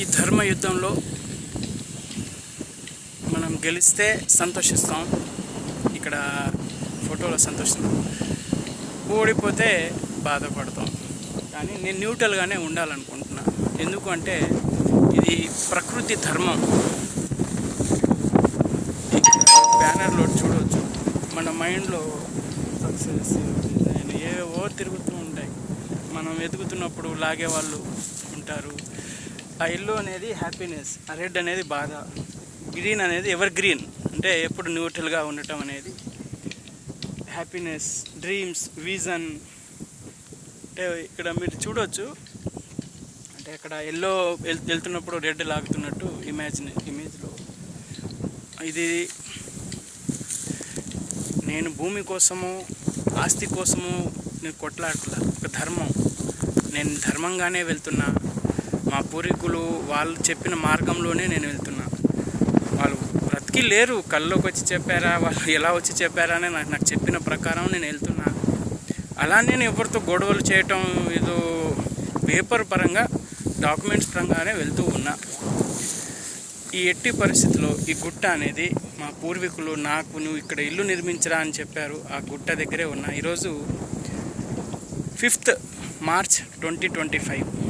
ఈ ధర్మ యుద్ధంలో మనం గెలిస్తే సంతోషిస్తాం. ఇక్కడ ఫోటోలో సంతోషిస్తాం ఓడిపోతే బాధపడతాం. కానీ నేను న్యూట్రల్గానే ఉండాలనుకుంటున్నా. ఎందుకంటే ఇది ప్రకృతి ధర్మం. బ్యానర్లో చూడవచ్చు మన మైండ్లో సక్సెస్ ఏవో తిరుగుతూ ఉంటాయి. మనం వెతుకుతున్నప్పుడు లాగే వాళ్ళు ఉంటారు. ఆ ఇల్లు అనేది హ్యాపీనెస్ ఆ రెడ్ అనేది బాధ గ్రీన్ అనేది ఎవర్ గ్రీన్ అంటే ఎప్పుడు న్యూట్రల్గా ఉండటం అనేది హ్యాపీనెస్ డ్రీమ్స్ విజన్ అంటే ఇక్కడ మీరు చూడవచ్చు అంటే అక్కడ ఎల్లో వెళ్తున్నప్పుడు రెడ్ లాగుతున్నట్టు ఇమాజిన్ ఇమేజ్లో ఇది నేను భూమి కోసము ఆస్తి కోసము నేను కొట్లాడట్లా. ఒక ధర్మం. నేను ధర్మంగానే వెళ్తున్నా. మా పూర్వీకులు వాళ్ళు చెప్పిన మార్గంలోనే నేను వెళ్తున్నా. వాళ్ళు బ్రతికి లేరు. కళ్ళలోకి వచ్చి చెప్పారా? వాళ్ళు ఎలా వచ్చి చెప్పారా అని నాకు నాకు చెప్పిన ప్రకారం నేను వెళ్తున్నా. అలా నేను ఎవరితో గొడవలు చేయటం ఏదో పేపర్ పరంగా డాక్యుమెంట్స్ పరంగానే వెళ్తూ ఉన్నా. ఈ ఎట్టి పరిస్థితిలో ఈ గుట్ట అనేది మా పూర్వీకులు నాకు నువ్వు ఇక్కడ ఇల్లు నిర్మించరా అని చెప్పారు. ఆ గుట్ట దగ్గరే ఉన్నా. ఈరోజు fifth March twenty twenty five.